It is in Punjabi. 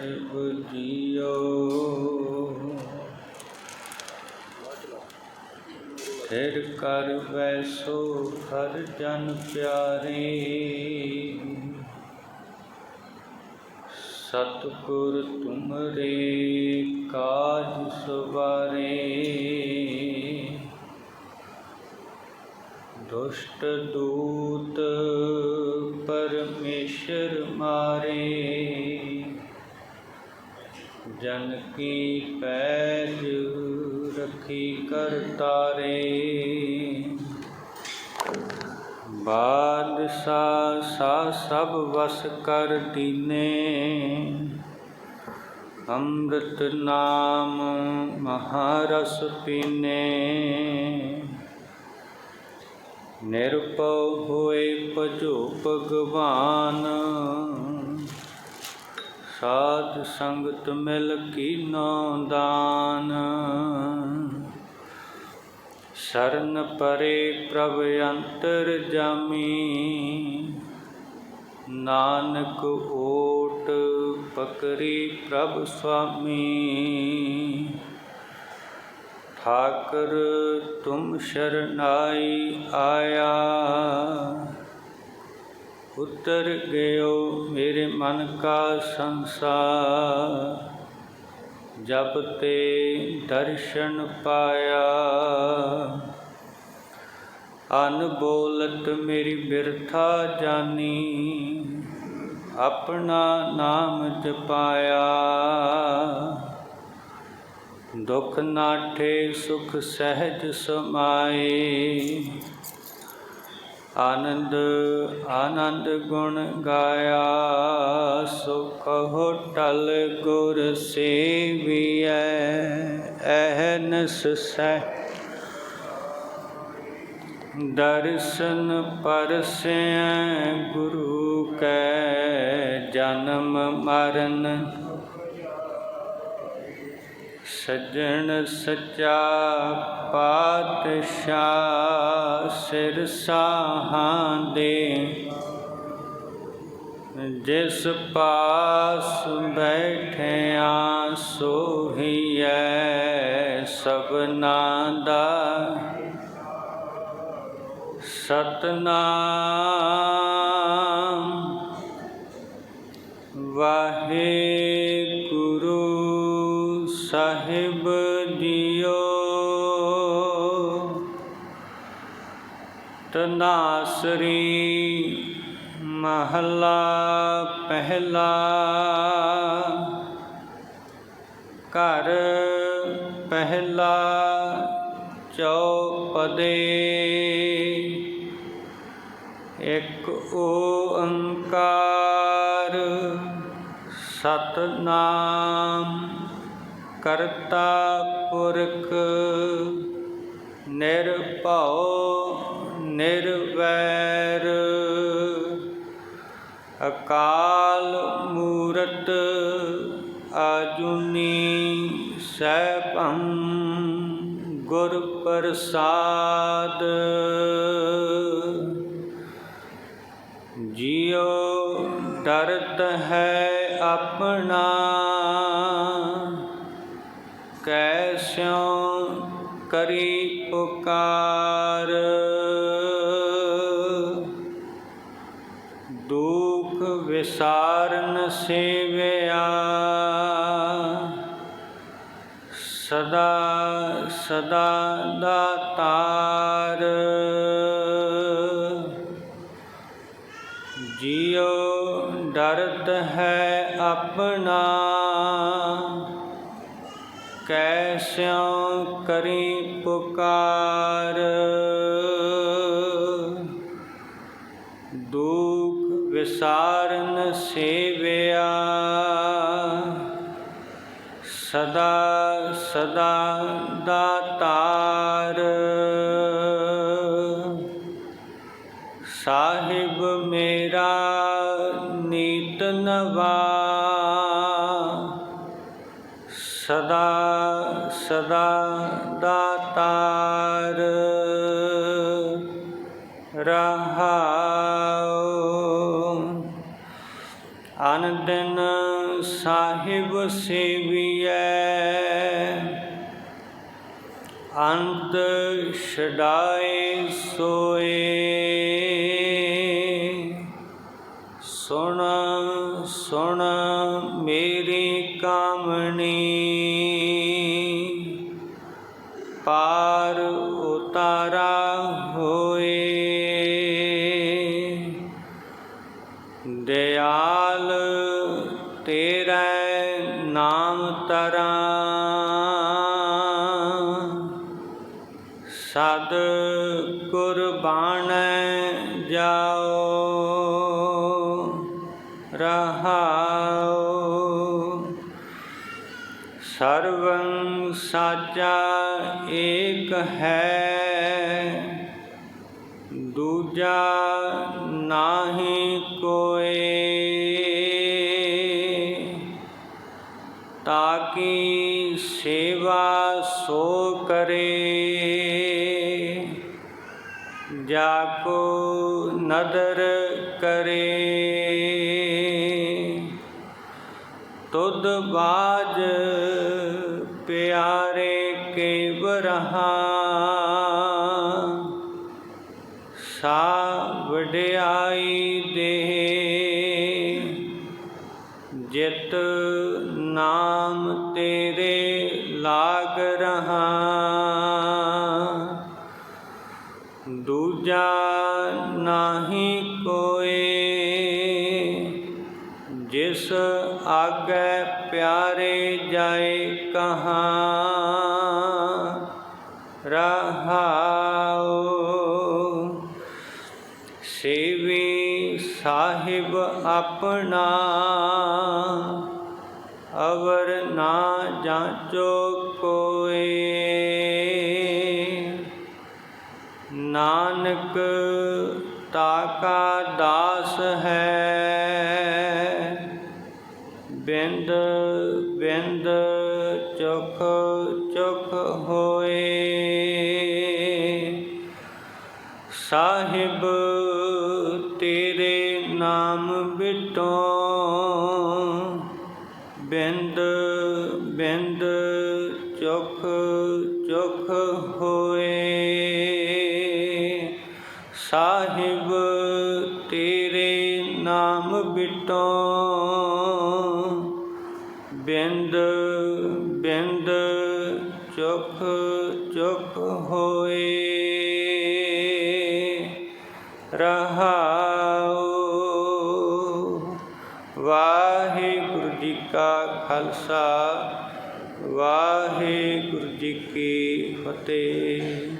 ਸਾਹਿਬ ਜੀਓ। ਫਿਰ ਕਰ ਵੈਸੋ ਹਰ ਜਨ ਪਿਆਰੇ। ਸਤਿਗੁਰ ਤੁਮਰੇ ਕਾਜ ਸਵਾਰੇ। ਦੁਸ਼ਟ ਦੂਤ ਪਰਮੇਸ਼ਰ ਮਾਰੇ। ਜਨ ਕੀ ਪੈਜ ਰਖੀ ਕਰ ਤਾਰੇ। ਬਾਦਸ਼ਾਹ ਸਾ ਸਭ ਵਸ ਕਰ ਦੀਨੇ ਅੰਮ੍ਰਿਤ ਨਾਮ ਮਹਾਰਸ ਪੀਨੇ। ਨਿਰਭਉ ਹੋਏ ਭਜੋ ਭਗਵਾਨ। ਸਾਧ ਸੰਗਤ ਮਿਲ ਕੀਨੋ ਦਾਨ। ਸ਼ਰਨ ਪਰੇ ਪ੍ਰਭ ਅੰਤਰ ਜਾਮੀ। ਨਾਨਕ ਓਟ ਪਕਰੀ ਪ੍ਰਭ ਸੁਆਮੀ। ਠਾਕਰ ਤੁਮ ਸ਼ਰਨਾਈ ਆਇਆ। ਉਤਰ ਗਇਓ ਮੇਰੇ ਮਨ ਕਾ ਸੰਸਾਰ। ਜਬ ਤੇ ਦਰਸ਼ਨ ਪਾਇਆ ਅਨਬੋਲਤ ਮੇਰੀ ਬਿਰਥਾ ਜਾਨੀ, ਆਪਣਾ ਨਾਮ ਜਪਾਇਆ। ਦੁਖ ਨਾਠੇ ਸੁਖ ਸਹਿਜ ਸਮਾਏ। ਆਨੰਦ ਆਨੰਦ ਗੁਣ ਗਾਇਆ, ਸੁਖ ਹੋਟਲ ਗੁਰ ਸੇਵੀਐ, ਅਹਨਸ ਸਹਿ। ਦਰਸ਼ਨ ਪਰਸੈ ਗੁਰੂ ਕੈ ਜਨਮ ਮਰਨ। ਸੱਜਣ ਸੱਚਾ ਪਾਤਸ਼ਾਹ ਸਿਰ ਸਾਹਾਂ ਦੇ ਜਿਸ ਪਾਸ ਬੈਠਿਆ ਸੋਹੀਐ ਸਭਨਾ ਦਾ। ਸਤਨਾਮ ਵਾਹਿਗੁਰੂ। ਤਨਾਸਰੀ ਮਹਲਾ ਪਹਿਲਾ ਘਰ ਪਹਿਲਾ ਚੌਪਦੇ ਇੱਕ ਓੰਕਾਰ ਸਤਨਾਮ ਕਰਤਾ ਪੁਰਖ ਨਿਰਭਉ ਨਿਰਵੈਰ। ਅਕਾਲ ਮੂਰਤ ਆਜੁਨੀ ਸੈਭੰ ਗੁਰ ਪ੍ਰਸਾਦ। ਜਿਉ ਡਰਤ ਹੈ ਆਪਣਾ ਕੈਸਿਉ ਕਰੀ ਪੁਕਾਰ ਦੁਖ ਵਿਸਾਰਨ ਸੇਵਿਆ। ਸਦਾ ਸਦਾ ਦਾਤਾਰ ਜਿਉ ਡਰਤ ਹੈ ਆਪਣਾ ਕੈਸਿਉ ਕਰੀ ਪੁਕਾਰ ਦੁਖ ਵਿਸਾਰਨ ਸੇਵਿਆ। ਸਦਾ ਸਦਾ ਦਾਤਾਰ ਸਾਹਿਬ ਮੇਰਾ ਨੀਤ ਨਵਾ। ਸਦਾ ਸਦਾ ਦਾਤਾਰ ਸੇਵੀਐ। ਅੰਤ ਛਡਾਏ ਸੋਏ। ਸੁਣ ਸੁਣ ਮੇਰੀ ਕਾਮਣੀ। ਪਾ ਸਦ ਕੁਰਬਾਨ ਜਾਓ, ਰਹਾਓ। ਸਰਵੰ ਸਾਚਾ ਏਕ ਹੈ, ਦੂਜਾ ਨਾਹੀ ਕੋਏ। ਤਾਕੀ ਸੇਵਾ ਸੋ ਕਰੇ? ਜਾ ਕੋ ਨਦਰ ਕਰੇ। ਤੁਧ ਬਾਜ ਪਿਆਰੇ ਕੇ ਬਰਹਾ ਸਾ ਵਡਿਆਈ ਦੇ। ਜਿਤ ਨਾਮ ਤੇਰੇ ਲਾਗ ਰਹਾ। ਦੂਜਾ ਨਾਹੀ ਕੋਏ। ਜਿਸ ਆਗੇ ਪਿਆਰੇ ਜਾਏ ਕਹਾਂ, ਰਹਾਉ। ਸੇਵੀ ਸਾਹਿਬ ਆਪਣਾ, ਅਵਰ ਨਾ ਜਾਂਚੋ ਤਾਕਾ ਦਾਸ ਹੈ। ਬਿੰਦ ਬਿੰਦ ਚੁਖ ਚੁਖ ਹੋਏ। ਸਾਹਿਬ ਤੇਰੇ ਨਾਮ ਬਿਟੋ ਸਾਹਿਬ ਤੇਰੇ ਨਾਮ ਬਿਟੋ। ਬਿੰਦ ਬਿੰਦ ਚੁਖ ਚੁਖ ਹੋਏ। ਰਹਾਉ। ਵਾਹਿਗੁਰੂ ਜੀ ਕਾ ਖਾਲਸਾ, ਵਾਹਿਗੁਰੂ ਜੀ ਕੀ ਫਤਿਹ।